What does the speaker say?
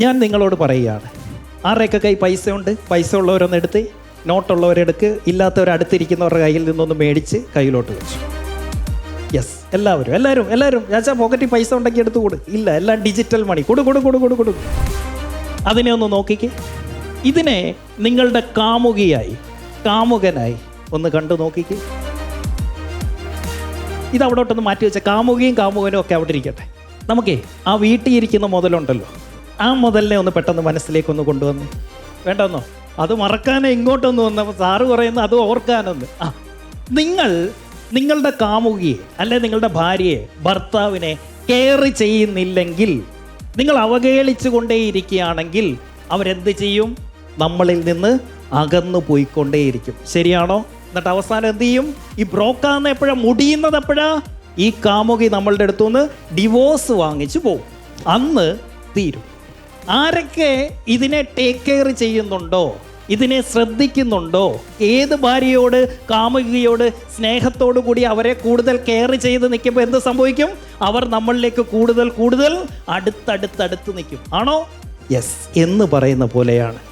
ഞാൻ നിങ്ങളോട് പറയുകയാണ്. ആരുടെയൊക്കെ കൈ പൈസ ഉണ്ട് പൈസ ഉള്ളവരൊന്ന് എടുത്ത് നോട്ടുള്ളവരെടുക്ക് ഇല്ലാത്തവരടുത്തിരിക്കുന്നവരുടെ കയ്യിൽ നിന്നൊന്ന് മേടിച്ച് കയ്യിലോട്ട് വെച്ചു. യെസ് എല്ലാവരും എല്ലാവരും എല്ലാവരും ഞാച്ചാ പോക്കറ്റിൽ പൈസ ഉണ്ടെങ്കിൽ എടുത്ത് കൊടു. ഇല്ല എല്ലാം ഡിജിറ്റൽ മണി കൊടു കൊടു കൊടു കൊടു കൊടു. അതിനെ ഒന്ന് നോക്കിക്ക്. ഇതിനെ നിങ്ങളുടെ കാമുകിയായി കാമുകനായി ഒന്ന് കണ്ടു നോക്കിക്ക്. ഇത് അവിടോട്ടൊന്ന് മാറ്റി വെച്ച കാമുകിയും കാമുകനും ഒക്കെ അവിടെ ഇരിക്കട്ടെ. നമുക്കേ ആ വീട്ടിൽ ഇരിക്കുന്ന മുതലുണ്ടല്ലോ. ആ മുതലിനെ ഒന്ന് പെട്ടെന്ന് മനസ്സിലേക്ക് ഒന്ന് കൊണ്ടുവന്ന്. വേണ്ടെന്നോ? അത് മറക്കാനേ ഇങ്ങോട്ടൊന്ന് വന്നപ്പോൾ സാറ് പറയുന്ന അത് ഓർക്കാനൊന്ന്. ആ നിങ്ങൾ നിങ്ങളുടെ കാമുകിയെ അല്ലെ നിങ്ങളുടെ ഭാര്യയെ ഭർത്താവിനെ കെയർ ചെയ്യുന്നില്ലെങ്കിൽ നിങ്ങൾ അവഹേളിച്ചു കൊണ്ടേയിരിക്കുകയാണെങ്കിൽ അവരെന്ത് ചെയ്യും? നമ്മളിൽ നിന്ന് അകന്നു പോയിക്കൊണ്ടേയിരിക്കും. ശരിയാണോ? എന്നിട്ട് അവസാനം എന്ത് ചെയ്യും? ഈ ബ്രോക്കാന്ന് എപ്പോഴാ? മുടിയുന്നത് എപ്പോഴാ? ഈ കാമുകി നമ്മളുടെ അടുത്തുനിന്ന് ഡിവോഴ്സ് വാങ്ങിച്ചു പോകും. അന്ന് തീരും. ആരൊക്കെ ഇതിനെ ടേക്ക് കെയർ ചെയ്യുന്നുണ്ടോ? ഇതിനെ ശ്രദ്ധിക്കുന്നുണ്ടോ? ഏത് ഭാര്യയോട് കാമുകിയോട് സ്നേഹത്തോടു കൂടി അവരെ കൂടുതൽ കെയർ ചെയ്ത് നിൽക്കുമ്പോൾ എന്ത് സംഭവിക്കും? അവർ നമ്മളിലേക്ക് കൂടുതൽ കൂടുതൽ അടുത്തടുത്തടുത്ത് നിൽക്കും. ആണോ? യെസ് എന്ന് പറയുന്ന പോലെയാണ്.